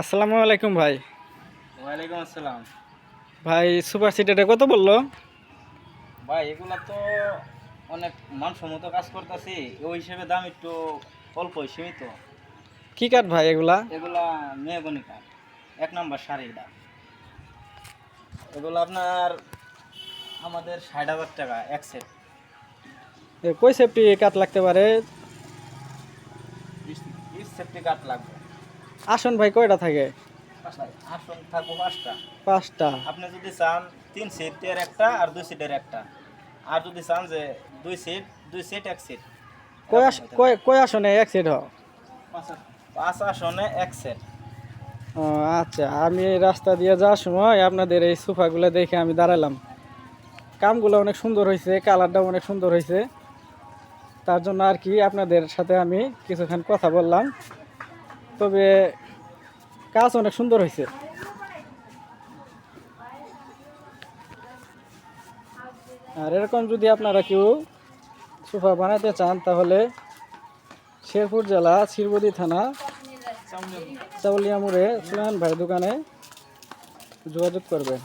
আসসালামু আলাইকুম ভাই। ওয়ালাইকুম আসসালাম। ভাই সুপার সিটারে কত বলল? ভাই এগুলা তো অনেক মানসম্মত কাজ করতেছি। ওই হিসেবে দাম একটু অল্প সীমিত। কি কাঠ ভাই এগুলা? এগুলা মেহগনি কাঠ। এক নাম্বার দাম। এগুলো আপনার আমাদের ষাট হাজার টাকা এক সেট কই সেফটি কাঠ লাগতে পারে? বিশ সেফটি কাঠ লাগবে। আসন ভাই কয়টা থাকে? আসন থাকব পাঁচটা। পাঁচটা। আপনি যদি চান তিন সিটের একটা আর দুই সিটের একটা। আর যদি চান যে দুই সিট দুই সিট এক সিট কয় আস কয় কয় আসনে এক সেট হ পাঁচ আসনে এক সেট ও, আচ্ছা আমি এই রাস্তা দিয়ে যাওয়ার সময় আপনাদের এই সোফাগুলো দেখে আমি দাঁড়ালাম। কামগুলো অনেক সুন্দর হয়েছে কালারটাও অনেক সুন্দর হয়েছে। তার জন্য আর কি আপনাদের সাথে আমি কিছুক্ষণ কথা বললাম। তবে কাজ অনেক সুন্দর হয়েছে। আর এরকম যদি আপনারা কেউ সোফা বানাতে চান, তাহলে শেরপুর জেলা শিরবদি থানা চাউলিয়া মোড়ে সুলেমান ভাই দোকানে যোগাযোগ করবেন।